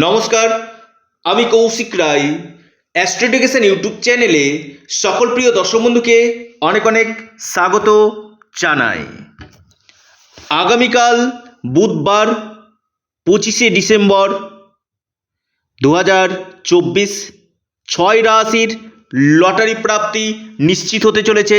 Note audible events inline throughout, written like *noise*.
নমস্কার, আমি কৌশিক রায়। অ্যাস্ট্রোডিকেশন ইউটিউব চ্যানেলে সকল প্রিয় দর্শক বন্ধুকে অনেক অনেক স্বাগত জানাই। আগামীকাল বুধবার, পঁচিশে ডিসেম্বর দু হাজার চব্বিশ, ছয় রাশির লটারি প্রাপ্তি নিশ্চিত হতে চলেছে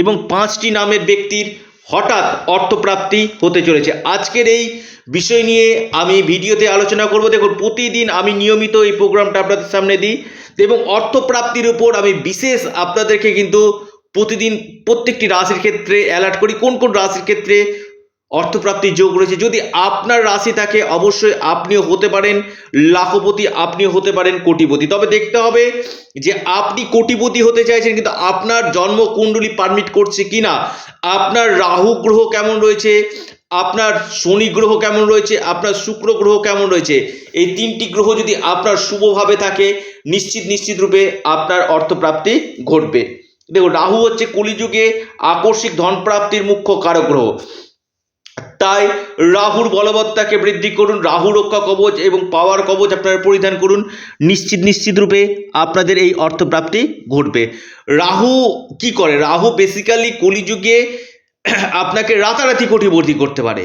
এবং পাঁচটি নামের ব্যক্তির হঠাৎ অর্থপ্রাপ্তি হতে চলেছে। আজকের এই বিষয় নিয়ে আমি ভিডিওতে আলোচনা করব। দেখুন, প্রতিদিন আমি নিয়মিত এই প্রোগ্রামটা আপনাদের সামনে দিই এবং অর্থপ্রাপ্তির উপর আমি বিশেষ আপনাদেরকে কিন্তু প্রতিদিন প্রত্যেকটি রাশির ক্ষেত্রে অ্যালার্ট করি। কোন কোন রাশির ক্ষেত্রে অর্থপ্রাপ্তির যোগ রয়েছে। যদি আপনার রাশি থাকে, অবশ্যই আপনিও হতে পারেন। লাখপতি আপনিও হতে পারেন কোটিপতি। তবে দেখতে হবে যে আপনি কোটিপতি হতে চাইছেন, কিন্তু আপনার জন্ম কুণ্ডলী পারমিট করছে কিনা? আপনার রাহু গ্রহ কেমন রয়েছে? আপনার শনি গ্রহ কেমন রয়েছে? আপনার শুক্র গ্রহ কেমন রয়েছে? এই তিনটি গ্রহ যদি আপনার শুভভাবে থাকে, নিশ্চিত নিশ্চিত রূপে আপনার অর্থপ্রাপ্তি ঘটবে। দেখুন, রাহু হচ্ছে কলিযুগে আকস্মিক ধনপ্রাপ্তির মুখ্য কারক গ্রহ। তাই রাহুর বলবত্তাকে বৃদ্ধি করুন, রাহু রক্ষা কবচ এবং পাওয়ার কবচ আপনারা পরিধান করুন। নিশ্চিত নিশ্চিত রূপে আপনাদের এই অর্থপ্রাপ্তি ঘটবে। রাহু কি করে? রাহু বেসিক্যালি কলিযুগে আপনাকে রাতারাতি কোটিপতি করতে পারে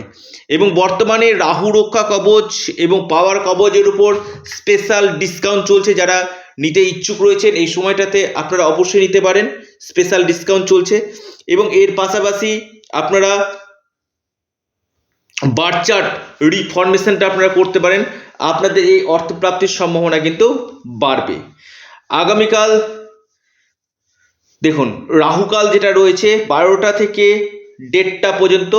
এবং বর্তমানে রাহু রক্ষা কবচ এবং পাওয়ার কবচের উপর স্পেশাল ডিসকাউন্ট চলছে যারা নিতে ইচ্ছুক রয়েছেন, এই সময়টাতে আপনারা অবশ্যই নিতে পারেন। স্পেশাল ডিসকাউন্ট চলছে এবং এর পাশাপাশি আপনারা বার্থ চার্ট রিফরমেশনটা আপনারা করতে পারেন। আপনাদের এই অর্থপ্রাপ্তির সম্ভাবনা কিন্তু বাড়বে। আগামীকাল দেখুন, রাহুকাল যেটা রয়েছে, বারোটা থেকে দেড়টা পর্যন্ত।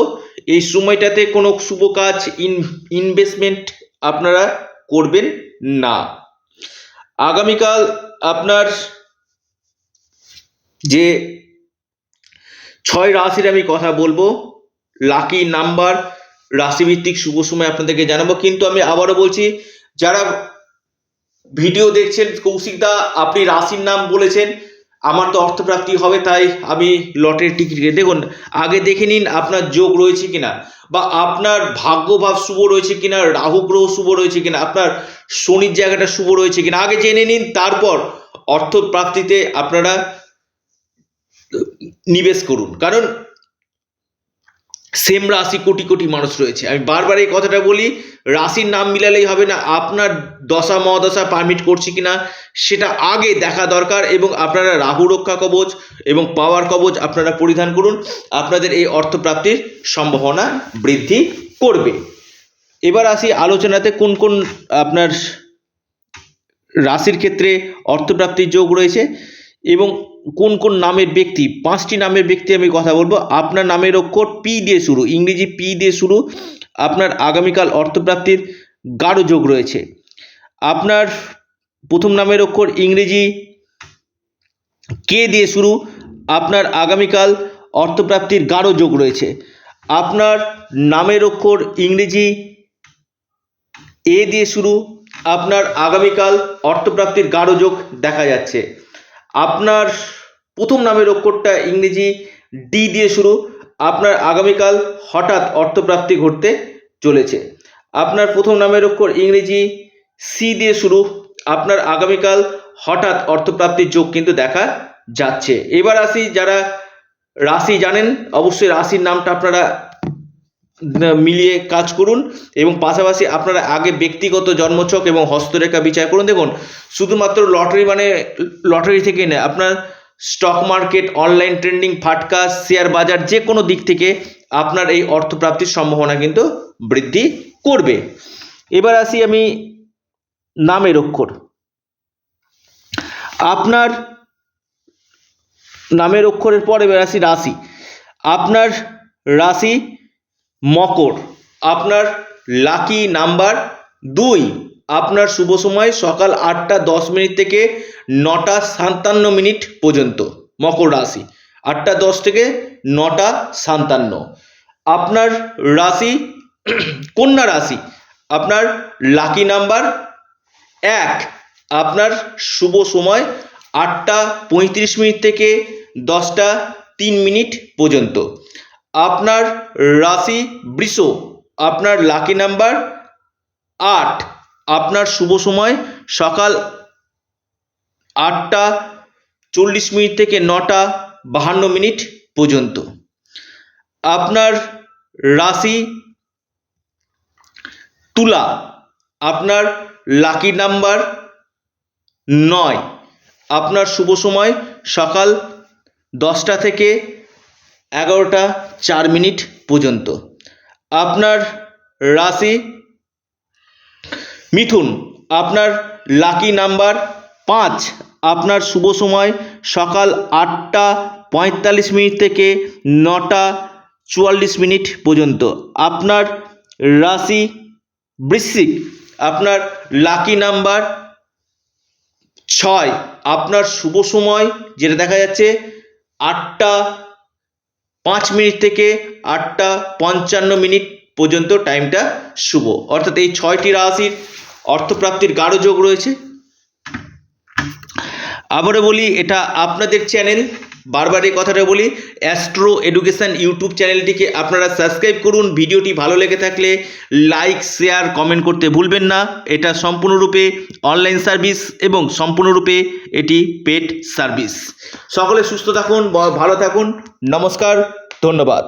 এই সময়টাতে কোনো শুভ কাজ, ইন ইনভেস্টমেন্ট আপনারা করবেন না। আগামীকাল আপনার যে ছয় রাশির আমি কথা বলব লাকি নাম্বার রাশিভিত্তিক শুভ সময় আপনাদেরকে জানাব। কিন্তু আমি আবারও বলছি, যারা ভিডিও দেখছেন কৌশিকদা আপনি রাশির নাম বলেছেন, আমার তো অর্থপ্রাপ্তি হবে, তাই আমি লটের টিকিট কেটে দেখুন, আগে দেখে নিন আপনার যোগ রয়েছে কিনা, বা আপনার ভাগ্যভাব শুভ রয়েছে কিনা, রাহু গ্রহ শুভ রয়েছে কিনা, আপনার শনির জায়গাটা শুভ রয়েছে কিনা, আগে জেনে নিন, তারপর অর্থপ্রাপ্তিতে আপনারা নিবেশ করুন। কারণ সেম রাশি কোটি কোটি মানুষ রয়েছে। আমি বারবার এই কথাটা বলি, রাশির নাম মিলালেই হবে না, আপনার দশা, মহাদশা পারমিট করছে কি না সেটা আগে দেখা দরকার এবং আপনারা রাহু রক্ষা কবচ এবং পাওয়ার কবচ আপনারা পরিধান করুন, আপনাদের এই অর্থপ্রাপ্তির সম্ভাবনা বৃদ্ধি করবে। এবার আসি আলোচনাতে কোন কোন আপনার রাশির ক্ষেত্রে অর্থপ্রাপ্তির যোগ রয়েছে। এবং কোন কোন নামের ব্যক্তি, পাঁচটি নামের ব্যক্তি আমি কথা বলব। আপনার নামের অক্ষর পি দিয়ে শুরু, ইংরেজি পি দিয়ে শুরু। আপনার আগামীকাল অর্থপ্রাপ্তির গাঢ় যোগ রয়েছে। আপনার প্রথম নামের অক্ষর ইংরেজি কে দিয়ে শুরু। আপনার আগামীকাল অর্থপ্রাপ্তির গাঢ় যোগ রয়েছে। আপনার নামের অক্ষর ইংরেজি এ দিয়ে শুরু। আপনার আগামীকাল অর্থপ্রাপ্তির গাঢ় যোগ দেখা যাচ্ছে। আপনার প্রথম নামের অক্ষরটা ইংরেজি ডি দিয়ে শুরু। আপনার আগামীকাল হঠাৎ অর্থপ্রাপ্তি ঘটতে চলেছে। আপনার প্রথম নামের অক্ষর ইংরেজি সি দিয়ে শুরু। আপনার আগামীকাল হঠাৎ অর্থপ্রাপ্তির যোগ কিন্তু দেখা যাচ্ছে। এবার আসি যারা রাশি জানেন, অবশ্যই রাশির নামটা আপনারা মিলিয়ে কাজ করুন এবং পাশাপাশি আপনারা আগে ব্যক্তিগত জন্মছক এবং হস্তরেখা বিচার করুন। দেখুন, শুধুমাত্র লটারি মানে লটারি থেকে নয় আপনার স্টক মার্কেট অনলাইন ট্রেন্ডিং ফাটকা শেয়ার বাজার যে কোনো দিক থেকে আপনার এই অর্থপ্রাপ্তির সম্ভাবনা কিন্তু বৃদ্ধি করবে। এবার আসি আমি নামের অক্ষর। আপনার নামের অক্ষরের পর এবার আসি রাশি। আপনার রাশি মকর। আপনার লাকি নাম্বার দুই। আপনার শুভ সময় সকাল আটটা দশ মিনিট থেকে নটা সাতান্ন মিনিট পর্যন্ত মকর রাশি। আটটা দশ থেকে নটা সাতান্ন। আপনার রাশি *clears throat* কন্যা রাশি। আপনার লাকি নাম্বার এক। আপনার শুভ সময় আটটা পঁয়ত্রিশ মিনিট থেকে দশটা তিন মিনিট পর্যন্ত। আপনার রাশি বৃষ, আপনার লাকি নাম্বার আট। আপনার শুভ সময় সকাল আটটা চল্লিশ মিনিট থেকে নটা বাহান্ন মিনিট পর্যন্ত। আপনার রাশি তুলা, আপনার লাকি নাম্বার নয়। আপনার শুভ সময় সকাল দশটা থেকে এগারোটা চার মিনিট পর্যন্ত। আপনার রাশি মিথুন, আপনার লাকি নাম্বার পাঁচ। আপনার শুভ সময় সকাল আটটা পঁয়তাল্লিশ মিনিট থেকে নটা চুয়াল্লিশ মিনিট পর্যন্ত। আপনার রাশি বৃশ্চিক, আপনার লাকি নাম্বার ছয়। আপনার শুভ সময় যেটা দেখা যাচ্ছে আটটা পাঁচ মিনিট থেকে আটটা পঞ্চান্ন মিনিট পর্যন্ত টাইমটা শুভ। অর্থাৎ এই ছয়টি রাশির অর্থপ্রাপ্তির গাঢ় যোগ রয়েছে। আবারও বলি, এটা আপনাদের চ্যানেল বারবার এই কথাটা বলি অ্যাস্ট্রো এডুকেশান ইউটিউব চ্যানেলটিকে আপনারা সাবস্ক্রাইব করুন। ভিডিওটি ভালো লেগে থাকলে লাইক শেয়ার কমেন্ট করতে ভুলবেন না। এটা সম্পূর্ণরূপে অনলাইন সার্ভিস এবং সম্পূর্ণরূপে এটি পেড সার্ভিস সকলে সুস্থ থাকুন ভালো থাকুন। নমস্কার, ধন্যবাদ।